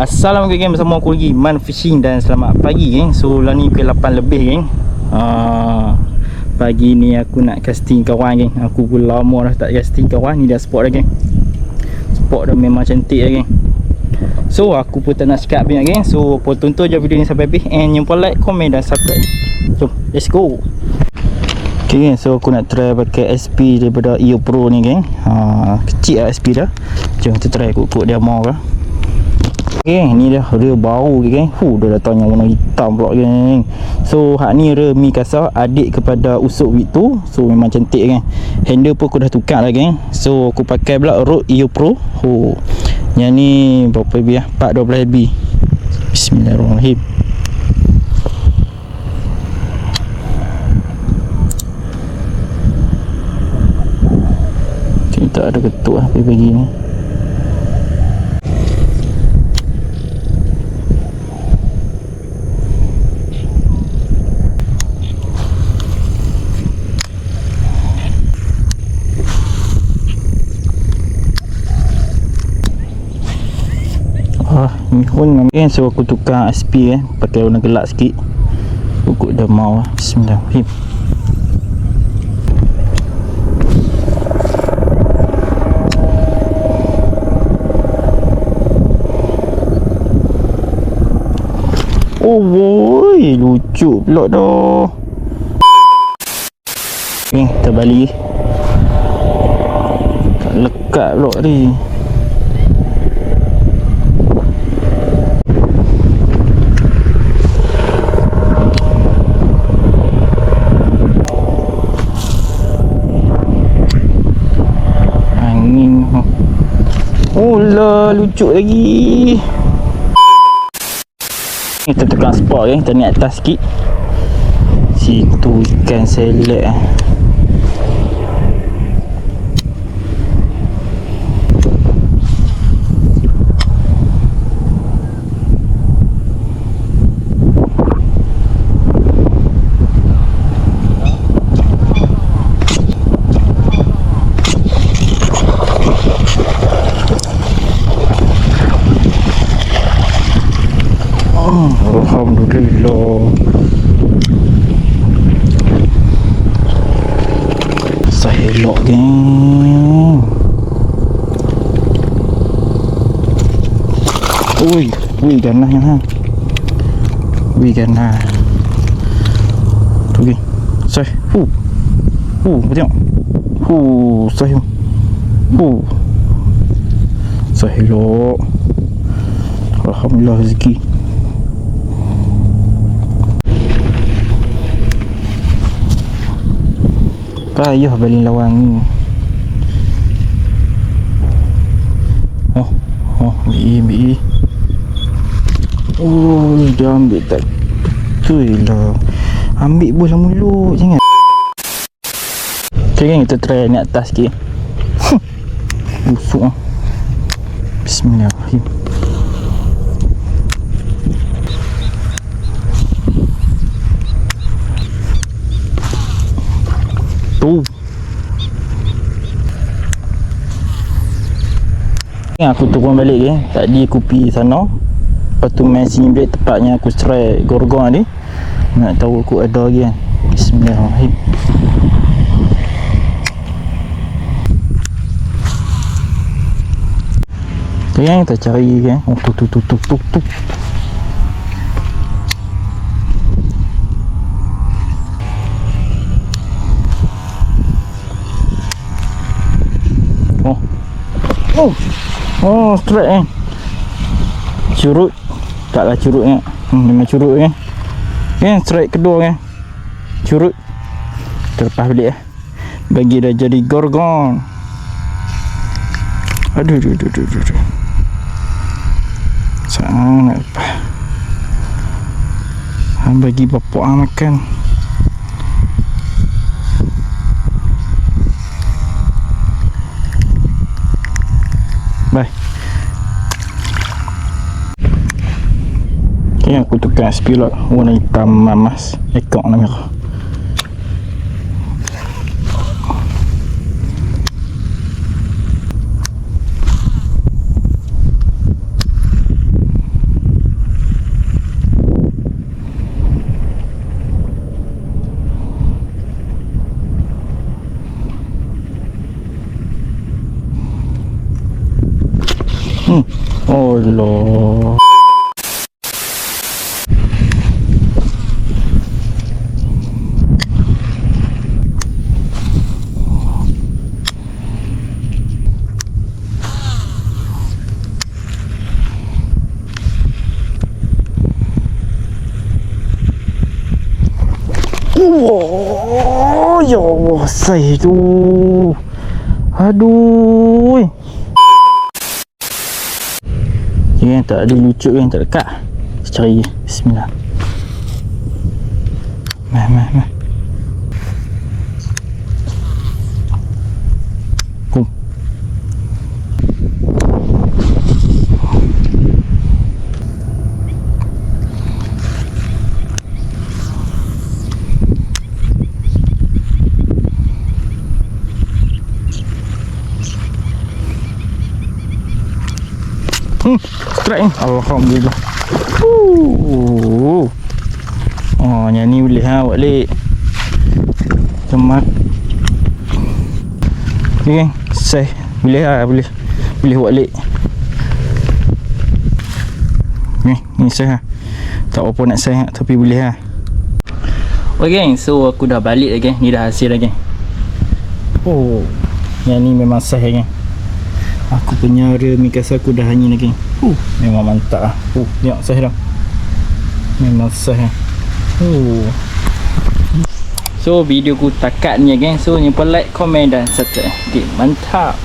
Assalamualaikum geng. Bersama aku lagi Man Fishing. Dan selamat pagi geng. So lah ni pukul 8 lebih geng. Uh, Pagi ni aku nak casting kawan geng. Aku pun lama dah tak casting kawan. Ni dah spot dah geng. Spot dah memang cantik dah geng. So aku pun tak nak cakap banyak geng. So pun tonton je video ni sampai habis. And jumpa like, komen dan subscribe. So let's go. Okay geng, so aku nak try pakai SP daripada EO Pro ni geng. Ha, Kecil lah SP dah. Jom kita try kut-kut dia mau ke Okay, ni dah real bau geng. Hu dah datang yang warna hitam pula geng. So, hak ni real Mikasa adik kepada usuk week tu. So, memang cantik geng. Handle pun aku dah tukar lah geng. So, aku pakai pula Rode EO Pro. Hu. Yang ni berapa lebih lah? 412 LB. Bismillahirrahmanirrahim. Okay, tak ada ketuk lah pagi-pagi ni. Ah, ni pun okay, so aku tukar SP eh pakai warna gelap sikit. Pokok dah mau ah. Bismillahirrahmanirrahim. Oh boy, lucu pula dah. Ni terbalik. Tak lekat pula ni. Lah, lucu lagi. Kita tekan spot kan, kita naik atas sikit. Situ ikan selek ah. Alhamdulillah Saya elok geng Ui, ui ganah yang ha Ui ganah Tu Saya, hu Hu, kau tengok Hu, saya Hu Saya elok Alhamdulillah rezeki Payah baling ni. Oh Oh Bi Bi Oh Dia ambil tak Betul lah. Ambil bola mulut Jangan. Okay kan kita try ni atas sikit. Busuk lah Bismillahirrahmanirrahim Tu. Ni aku turun balik eh. Tadi aku pergi sana. Lepas tu main sini break tepatnya aku strike gorgon ni. Nak tahu aku ada lagi kan. Bismillahirrahmanirrahim. Tu yang kita cari kan. Oh tu tu tu tu tu tu. Oh. Oh. Oh, strike eh. Curut. Taklah curut eh. Hmm, memang curut eh. Kan strike kedua kan. Curut. Terlepas balik eh. Bagi dah jadi gorgon. Aduh, aduh, aduh, aduh, aduh. Sangat lepas. Bagi bapak makan. Bye. Okay, aku tukar spilot warna hitam mamas ekor warna merah. Ôi wow yo say ôi, Aduh Ya, tak ada lucu kan, tak dekat. Cari bismillah. Mah, mah, mah. Kum. Hmm, strike ni. Alhamdulillah. Oh, yang ni boleh ha buat lek. Cemat. Okay, sah. Boleh ha, boleh. Boleh buat lek. Ni, ni sah ha. Tak apa nak sah ha, tapi boleh ha. Okay so aku dah balik lagi. Ni dah hasil lagi. Oh, yang ni memang sah geng. Aku punya rear Mikasa aku dah angin lagi. Uh, memang mantap ah. Uh, tengok sah dah. Memang sah eh. Uh. So video aku takat ni geng. So lupa like, komen dan subscribe. Okay, mantap.